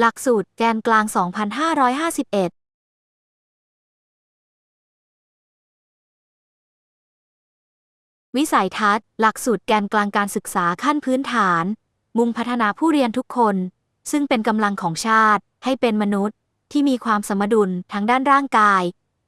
หลักสูตรแกนกลาง 2551วิสัยทัศน์ หลักสูตรแกนกลางการศึกษาขั้นพื้นฐาน มุ่งพัฒนาผู้เรียนทุกคน ซึ่งเป็นกำลังของชาติ ให้เป็นมนุษย์ ที่มีความสมดุลทั้งด้านร่างกาย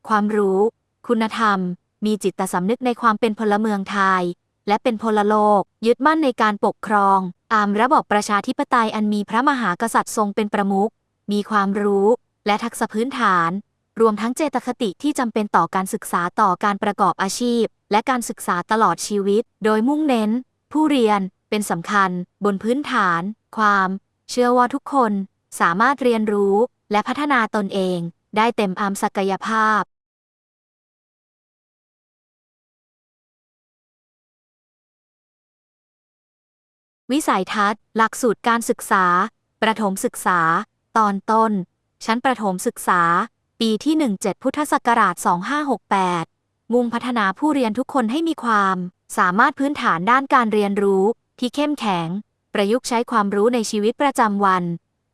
ความรู้ คุณธรรม มีจิตสำนึกในความเป็นพลเมืองไทย และเป็นพลโลก ยึดมั่นในการปกครอง ตามระบอบประชาธิปไตยอันมีพระมหากษัตริย์ทรงเป็นประมุข มีความรู้ และทักษะพื้นฐาน รวมทั้งเจตคติที่จำเป็นต่อการศึกษาต่อการประกอบอาชีพ และการศึกษาตลอดชีวิต โดยมุ่งเน้น ผู้เรียนเป็นสำคัญ บนพื้นฐาน ความ เชื่อว่าทุกคน สามารถเรียนรู้ และพัฒนาตนเอง ได้เต็มอามศักยภาพ วิสัยทัศน์ หลักสูตรการศึกษา ประถมศึกษา ตอนต้น ชั้นประถมศึกษา ปีที่ 17 พุทธศักราช 2568 มุ่งพัฒนาผู้เรียนทุกคนให้มีความ สามารถพื้นฐานด้านการเรียนรู้ ที่เข้มแข็ง ประยุกต์ใช้ความรู้ในชีวิตประจำวัน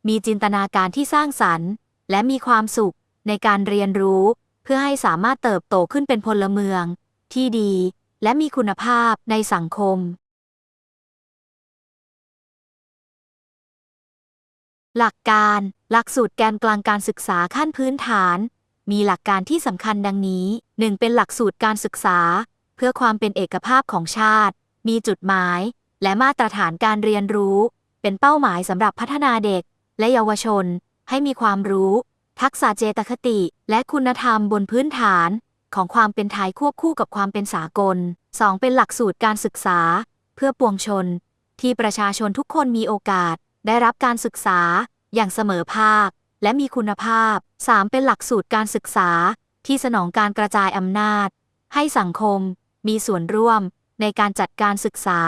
มีจินตนาการที่สร้างสรรค์ และมีความสุข ในการเรียนรู้ เพื่อให้สามารถเติบโตขึ้นเป็นพลเมือง ที่ดี และมีคุณภาพในสังคม หลักการ หลักสูตรแกนกลางการศึกษาขั้นพื้นฐาน มีหลักการที่สำคัญดังนี้ 1. เป็นหลักสูตรการศึกษา เพื่อความเป็นเอกภาพของชาติ มีจุดหมาย และมาตรฐานการเรียนรู้ เป็นเป้าหมายสำหรับพัฒนาเด็ก และเยาวชน ให้มีความรู้ ทักษะเจตคติ และคุณธรรมบนพื้นฐาน ของความเป็นไทยควบคู่กับความเป็นสากล 2. เป็นหลักสูตรการศึกษา เพื่อปวงชน ที่ประชาชนทุกคนมีโอกาส ได้รับการศึกษาอย่างเสมอภาค และมีคุณภาพ 3. เป็นหลักสูตรการศึกษาที่สนองการกระจายอำนาจ ให้สังคมมีส่วนร่วมในการจัดการศึกษา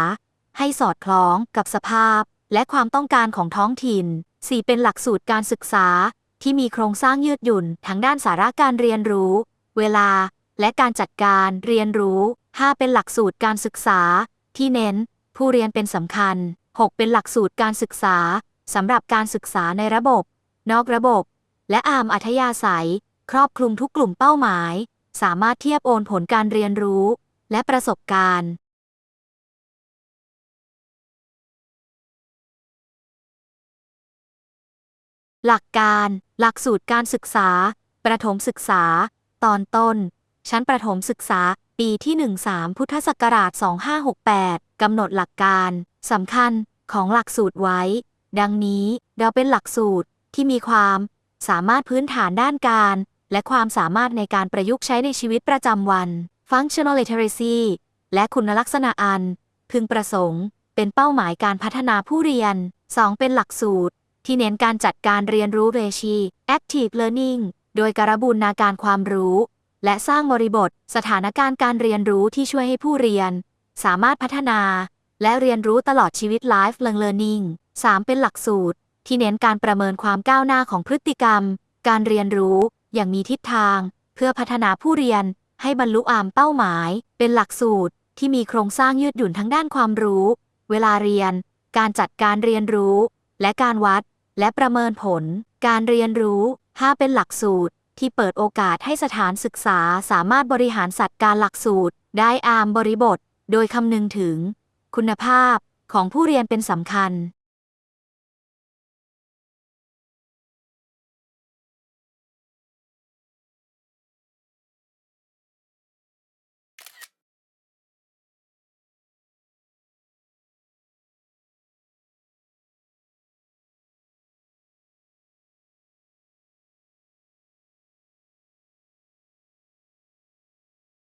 ให้สอดคล้องกับสภาพ และความต้องการของท้องถิ่น 4. เป็นหลักสูตรการศึกษาที่มีโครงสร้างยืดหยุ่นทั้งด้านสาระการเรียนรู้ เวลา และการจัดการเรียนรู้ 5. เป็นหลักสูตรการศึกษาที่เน้นผู้เรียนเป็นสำคัญ 6. เป็นหลักสูตรการศึกษาสำหรับการศึกษาในระบบ นอกระบบ และอามอัธยาศัย ครอบคลุมทุกกลุ่มเป้าหมาย สามารถเทียบโอนผลการเรียนรู้ และประสบการณ์หลักการ หลักสูตรการศึกษา ประถมศึกษา ตอนต้น ชั้นประถมศึกษา ปีที่ 13 พุทธศักราช 2568 กำหนดหลักการ สำคัญของหลักสูตรไว้ ดังนี้เราเป็นหลักสูตรที่มีความสามารถพื้นฐานด้านการ และความสามารถในการประยุกต์ใช้ในชีวิตประจำวัน functional literacy และคุณลักษณะอัน พึงประสงค์ เป็นเป้าหมายการพัฒนาผู้เรียน 2. เป็นหลักสูตร ที่เน้นการจัดการเรียนรู้เรชี active learning โดยการบูรณาการความรู้ และสร้างบริบท สถานการณ์การเรียนรู้ที่ช่วยให้ผู้เรียน สามารถพัฒนา และเรียนรู้ตลอดชีวิต lifelong learning 3. เป็นหลักสูตร ที่เน้นการประเมินความก้าวหน้าของพฤติกรรม การเรียนรู้ อย่างมีทิศทาง เพื่อพัฒนาผู้เรียน ให้บรรลุอามเป้าหมาย เป็นหลักสูตร ที่มีโครงสร้างยืดหยุ่นทั้งด้านความรู้ เวลาเรียน การจัดการเรียนรู้ และการวัด และประเมินผล การเรียนรู้ 5 เป็นหลักสูตร ที่เปิดโอกาสให้สถานศึกษาสามารถบริหารสัตว์การหลักสูตร ได้อามบริบท โดยคำนึงถึง คุณภาพของผู้เรียนเป็นสำคัญ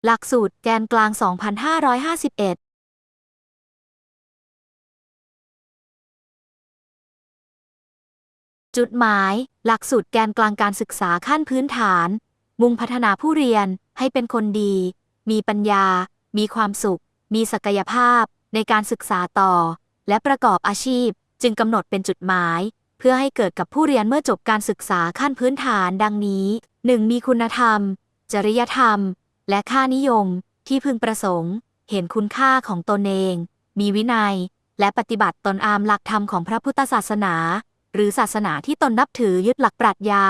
หลักสูตรแกนกลาง 2551 จุดหมาย หลักสูตรแกนกลางการศึกษาขั้นพื้นฐาน มุ่งพัฒนาผู้เรียนให้เป็นคนดี มีปัญญา มีความสุข มีศักยภาพ ในการศึกษาต่อ และประกอบอาชีพ จึงกำหนดเป็นจุดหมาย เพื่อให้เกิดกับผู้เรียนเมื่อจบการศึกษาขั้นพื้นฐานดังนี้ 1. มีคุณธรรม จริยธรรม และค่านิยม ที่พึงประสงค์ เห็นคุณค่าของตนเอง มีวินัย และปฏิบัติตนอามหลักธรรมของพระพุทธศาสนา หรือศาสนาที่ตนนับถือยึดหลักปรัชญา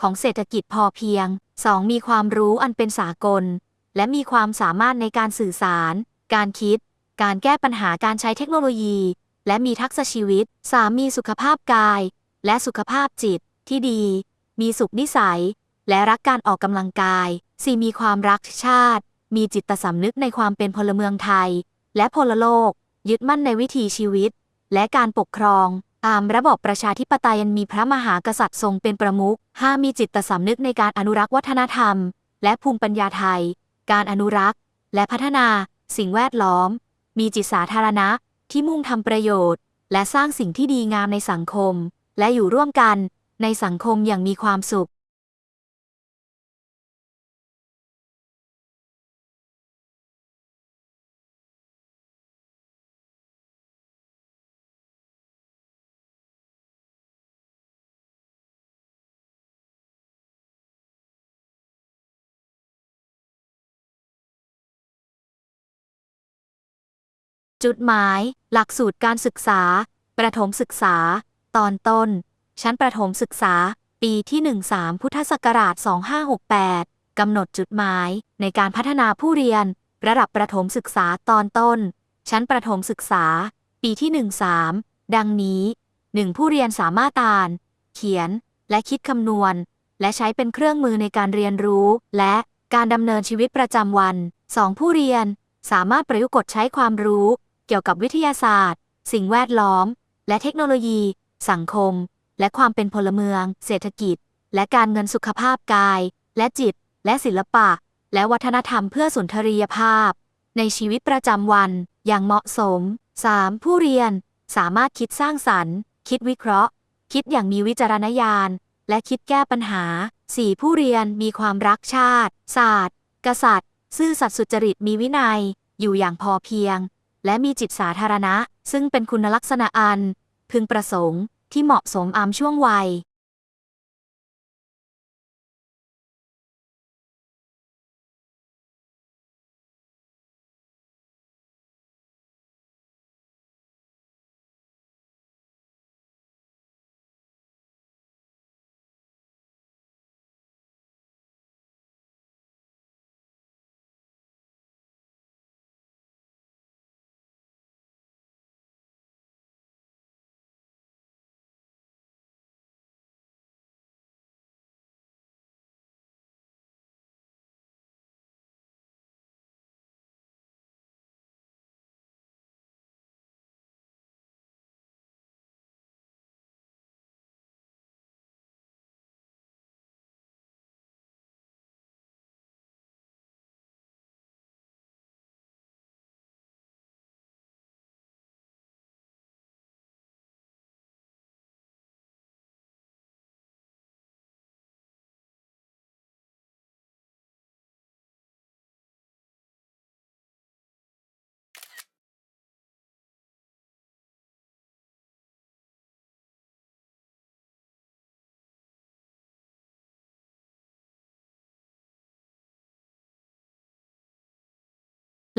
ของเศรษฐกิจพอเพียง 2. มีความรู้อันเป็นสากล และมีความสามารถในการสื่อสาร การคิด การแก้ปัญหาการใช้เทคโนโลยี และมีทักษะชีวิต 3. มีสุขภาพกาย และสุขภาพจิต ที่ดี มีสุขนิสัย และรักการออกกำลังกาย 4. มีความรักชาติ มีจิตสำนึกในความเป็นพลเมืองไทย และพลโลก ยึดมั่นในวิถีชีวิต และการปกครอง ตามระบอบประชาธิปไตยันมีพระมหากษัตริย์ทรงเป็นประมุข 5. มีจิตสำนึกในการอนุรักษ์วัฒนธรรม และภูมิปัญญาไทย การอนุรักษ์ และพัฒนา สิ่งแวดล้อม มีจิตสาธารณะที่มุ่งทำประโยชน์ และสร้างสิ่งที่ดีงามในสังคม และอยู่ร่วมกันในสังคมอย่างมีความสุข จุดหมาย หลักสูตรการศึกษา ประถมศึกษา ตอนต้น ชั้นประถมศึกษา ปีที่ 13 พุทธศักราช 2568 กำหนดจุดหมาย ในการพัฒนาผู้เรียน ระดับประถมศึกษาตอนต้น ชั้นประถมศึกษา ปีที่ 13 ดังนี้ 1. ผู้เรียนสามารถอ่าน เขียน และคิดคำนวณ และใช้เป็นเครื่องมือในการเรียนรู้ และการดำเนินชีวิตประจำวัน 2. ผู้เรียนสามารถประยุกต์ใช้ความรู้ เกี่ยวกับวิทยาศาสตร์ สิ่งแวดล้อม และเทคโนโลยี สังคม และความเป็นพลเมือง เศรษฐกิจ และการเงินสุขภาพกาย และจิต และศิลปะ และวัฒนธรรมเพื่อสุนทรียภาพ ในชีวิตประจำวันอย่างเหมาะสม 3. ผู้เรียน สามารถคิดสร้างสรรค์ คิดวิเคราะห์ คิดอย่างมีวิจารณญาณ และคิดแก้ปัญหา 4. ผู้เรียนมีความรักชาติ ศาสตร์ กษัตริย์ ซื่อสัตย์สุจริตมีวินัย อยู่อย่างพอเพียง และมีจิตสาธารณะ ซึ่งเป็นคุณลักษณะอัน พึงประสงค์ที่เหมาะสมอามช่วงวัย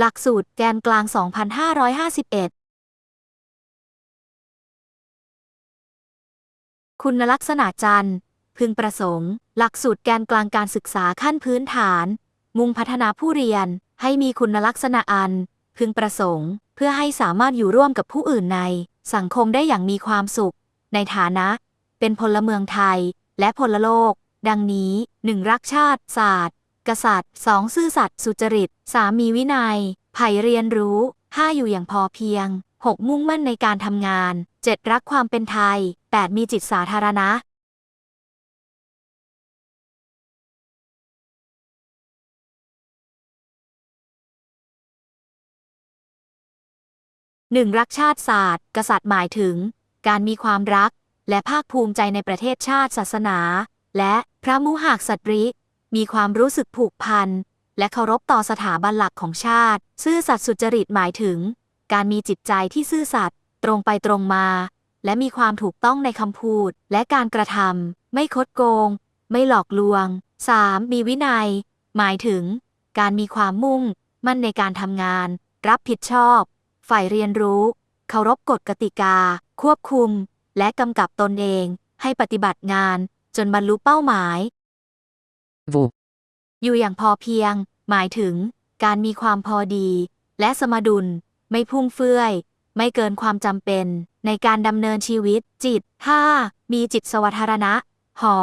หลักสูตรแกนกลาง 2551 คุณลักษณะจันทร์ พึงประสงค์ หลักสูตรแกนกลางการศึกษาขั้นพื้นฐาน มุ่งพัฒนาผู้เรียนให้มีคุณลักษณะอัน พึงประสงค์ เพื่อให้สามารถอยู่ร่วมกับผู้อื่นใน สังคมได้อย่างมีความสุข ในฐานะ เป็นพลเมืองไทย และพลโลก ดังนี้ 1. รักชาติ ศาสตร์ กษัตริย์ 2. ซื่อสัตย์สุจริต 3. มีวินัยไผ่เรียนรู้ 5. อยู่อย่างพอเพียง 6. มุ่งมั่นในการทำงาน 7. รักความเป็นไทย 8. มีจิตสาธารณะหนึ่งรักชาติศาสตร์ กษัตริย์หมายถึง การมีความรัก และภาคภูมิใจในประเทศชาติศาสนา และพระมุหากสตรี มีความรู้สึกผูกพัน และเคารพต่อสถาบันหลักของชาติ ซื่อสัตย์สุจริตหมายถึง การมีจิตใจที่ซื่อสัตย์ตรงไปตรงมา และมีความถูกต้องในคำพูด และการกระทำไม่คดโกง ไม่หลอกลวง 3. มีวินัย หมายถึง การมีความมุ่ง มั่นในการทำงาน รับผิดชอบ ฝ่ายเรียนรู้ เคารพกฎกติกา ควบคุม และกำกับตนเอง ให้ปฏิบัติงาน จนบรรลุเป้าหมาย วูอยู่อย่างพอเพียง หมายถึง การมีความพอดี และสมดุล ไม่พุ่งเฟื่อย ไม่เกินความจำเป็น ในการดำเนินชีวิต จิต 5. มีจิตสวัธารณะ หอ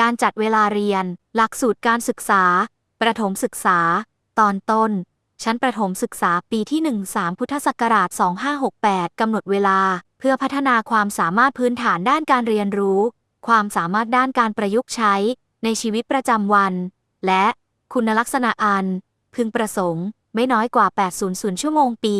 การจัดเวลาเรียน หลักสูตรการศึกษา ประถมศึกษา ตอนต้น ชั้นประถมศึกษาปีที่ 13 พุทธศักราช 2568 กำหนดเวลา เพื่อพัฒนาความสามารถพื้นฐานด้านการเรียนรู้ ความสามารถด้านการประยุกต์ใช้ ในชีวิตประจำวัน และคุณลักษณะอัน พึงประสงค์ ไม่น้อยกว่า 800 ชั่วโมงปี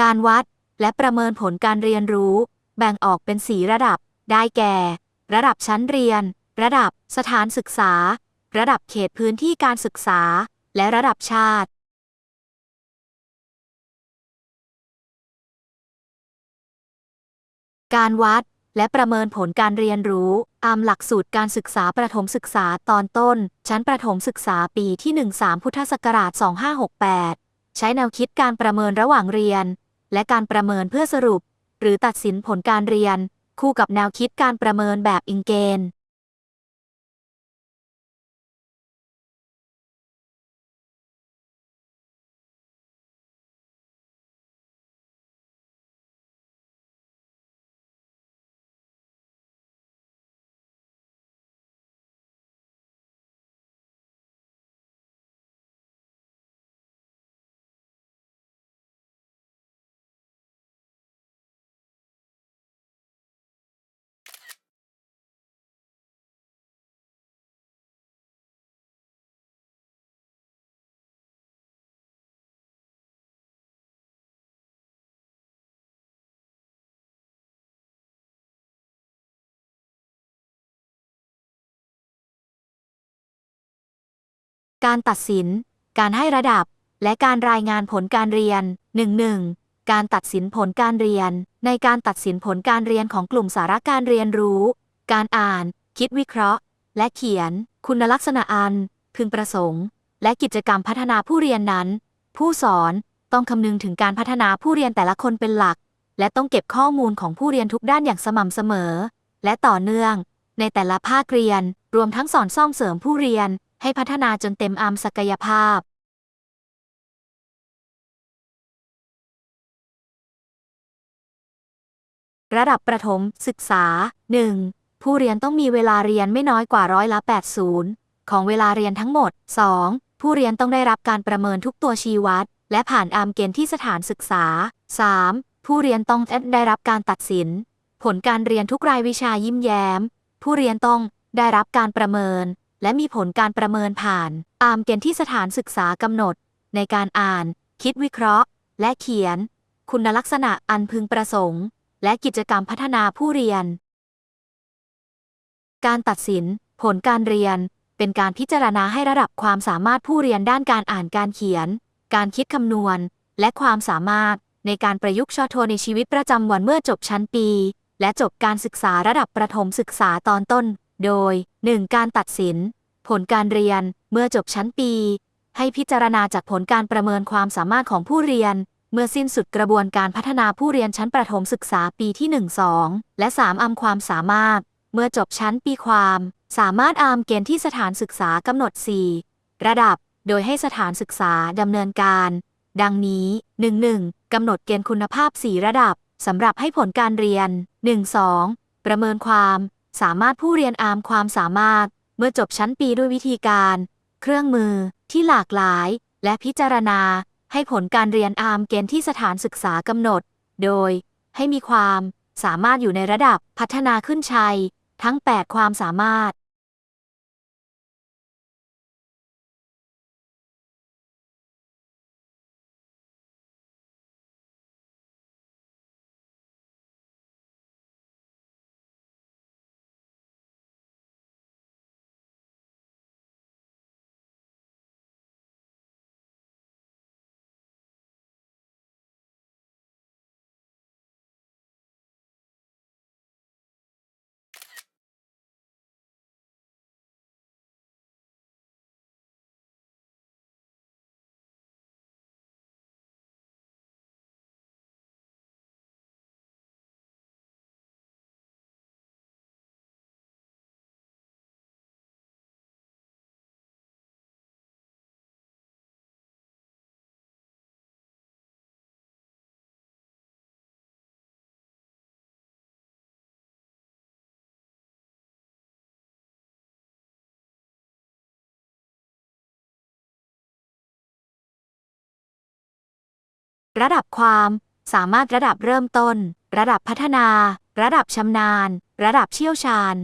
การวัด และประเมินผลการเรียนรู้ แบ่งออกเป็นสีระดับ ได้แก่ ระดับชั้นเรียน ระดับสถานศึกษา ระดับเขตพื้นที่การศึกษา และระดับชาติ การวัด และประเมินผลการเรียนรู้ตามหลักสูตรการศึกษาประถมศึกษาตอนต้น ชั้นประถมศึกษาปีที่ 13 พุทธศักราช 2568 ใช้แนวคิดการประเมินระหว่างเรียน และการประเมินเพื่อสรุป หรือตัดสินผลการเรียน คู่กับแนวคิดการประเมินแบบอิงเกณฑ์ การตัดสิน การให้ระดับ และการรายงานผลการเรียน 1.1 การตัดสินผลการเรียน ในการตัดสินผลการเรียนของกลุ่มสาระการเรียนรู้ การอ่าน คิดวิเคราะห์ และเขียน คุณลักษณะอัน พึงประสงค์ และกิจกรรมพัฒนาผู้เรียนนั้น ผู้สอนต้องคำนึงถึงการพัฒนาผู้เรียนแต่ละคนเป็นหลัก และต้องเก็บข้อมูลของผู้เรียนทุกด้านอย่างสม่ำเสมอ และต่อเนื่อง ในแต่ละภาคเรียน รวมทั้งสอนซ่อมเสริมผู้เรียน ให้พัฒนาจนเต็มอามศักยภาพระดับประถมศึกษา 1. ผู้เรียนต้องมีเวลาเรียนไม่น้อยกว่าร้อยละ 80 ของเวลาเรียนทั้งหมด 2. ผู้เรียนต้องได้รับการประเมินทุกตัวชี้วัด และผ่านอามเกณฑ์ที่สถานศึกษา 3. ผู้เรียนต้องได้รับการตัดสิน ผลการเรียนทุกรายวิชายิ้มแย้ม ผู้เรียนต้องได้รับการประเมิน และมีผลการประเมินผ่าน ตามเกณฑ์ที่สถานศึกษากำหนด ในการอ่าน คิดวิเคราะห์ และเขียน คุณลักษณะอันพึงประสงค์ และกิจกรรมพัฒนาผู้เรียน การตัดสิน ผลการเรียน เป็นการพิจารณาให้ระดับความสามารถผู้เรียนด้านการอ่านการเขียน การคิดคำนวณ และความสามารถในการประยุกต์ชอโทในชีวิตประจำวันเมื่อจบชั้นปี และจบการศึกษาระดับประถมศึกษาตอนต้น โดย 1. การตัดสิน ผลการเรียนเมื่อจบชั้นปี ให้พิจารณาจากผลการประเมินความสามารถของผู้เรียน เมื่อสิ้นสุดกระบวนการพัฒนาผู้เรียนชั้นประถมศึกษาปีที่ 1 2 และ 3อำความสามารถ เมื่อจบชั้นปีความ สามารถอามเกณฑ์ที่สถานศึกษากำหนด 4 ระดับ โดยให้สถานศึกษาดำเนินการ ดังนี้ 1.1กำหนดเกณฑ์คุณภาพ 4 ระดับสำหรับให้ผลการเรียน 1-2 ประเมินความ สามารถผู้เรียนอามความสามารถ เมื่อจบชั้นปีด้วยวิธีการ เครื่องมือที่หลากหลาย และพิจารณา ให้ผลการเรียนอามเกณฑ์ที่สถานศึกษากำหนด โดย ให้มีความสามารถอยู่ในระดับพัฒนาขึ้นชัย ทั้ง 8 ความสามารถ ระดับความ สามารถระดับเริ่มต้น ระดับพัฒนา ระดับชำนาญ ระดับเชี่ยวชาญ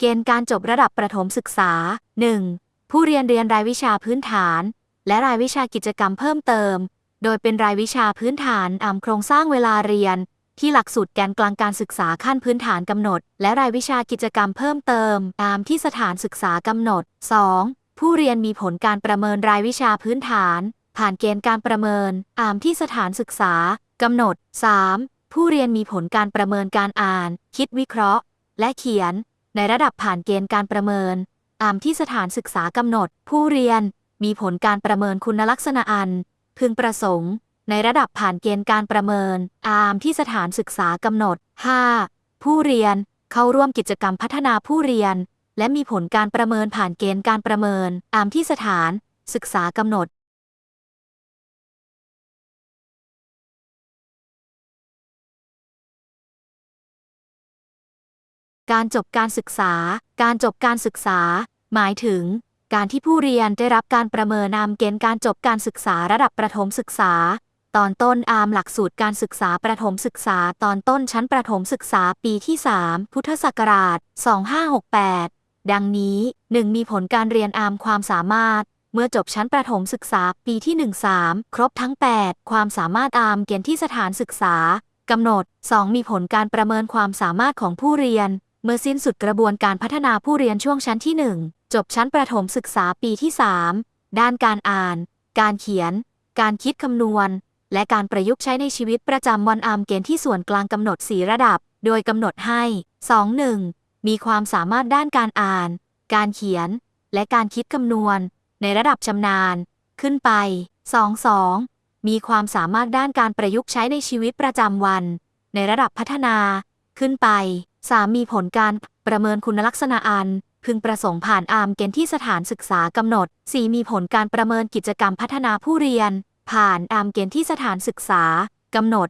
เกณฑ์การจบระดับประถมศึกษา 1. ผู้เรียนเรียนรายวิชาพื้นฐาน และรายวิชากิจกรรมเพิ่มเติม โดยเป็นรายวิชาพื้นฐานตามโครงสร้างเวลาเรียน ที่หลักสูตรแกนกลางการศึกษาขั้นพื้นฐานกำหนด และรายวิชากิจกรรมเพิ่มเติม ตามที่สถานศึกษากำหนด 2. ผู้เรียนมีผลการประเมินรายวิชาพื้นฐาน ผ่านเกณฑ์การประเมินตามที่สถานศึกษากำหนด 3. ผู้เรียนมีผลการประเมินการอ่าน คิดวิเคราะห์ และเขียน ในระดับผ่านเกณฑ์การประเมินตามที่สถานศึกษากำหนด ผู้เรียนมีผลการประเมินคุณลักษณะอัน พึงประสงค์ ในระดับผ่านเกณฑ์การประเมินตามที่สถานศึกษากำหนด 5. ผู้เรียนเข้าร่วมกิจกรรมพัฒนาผู้เรียน และมีผลการประเมินผ่านเกณฑ์การประเมินตามที่สถานศึกษากำหนด การจบการศึกษา การจบการศึกษา หมายถึง การที่ผู้เรียนได้รับการประเมินนามเกณฑ์การจบการศึกษาระดับประถมศึกษา ตอนต้นอามหลักสูตรการศึกษาประถมศึกษา ตอนต้นชั้นประถมศึกษาปีที่ 3 พุทธศักราช 2568 ดังนี้ 1. มีผลการเรียนอามความสามารถ เมื่อจบชั้นประถมศึกษาปีที่ 1-3 ครบทั้ง 8 ความสามารถอามเกณฑ์ที่สถานศึกษากำหนด 2. มีผลการประเมินความสามารถของผู้เรียน เมื่อสิ้นสุดกระบวนการพัฒนาผู้เรียนช่วงชั้นที่ 1 จบชั้นประถมศึกษาปีที่ 3 ด้านการอ่าน การเขียน การคิดคำนวณ และการประยุกต์ใช้ในชีวิตประจำวันอามเกณฑ์ที่ส่วนกลางกำหนด 4 ระดับ โดยกำหนดให้ 2.1 มีความสามารถด้านการอ่าน การเขียน และการคิดคำนวณ ในระดับชำนาญ ขึ้นไป 2.2 มีความสามารถด้านการประยุกต์ใช้ในชีวิตประจำวัน ในระดับพัฒนา ขึ้นไป 3. มีผลการประเมินคุณลักษณะอัน พึงประสงค์ผ่านอามเกณฑ์ที่สถานศึกษากำหนด 4. มีผลการประเมินกิจกรรมพัฒนาผู้เรียน ผ่านอามเกณฑ์ที่สถานศึกษากำหนด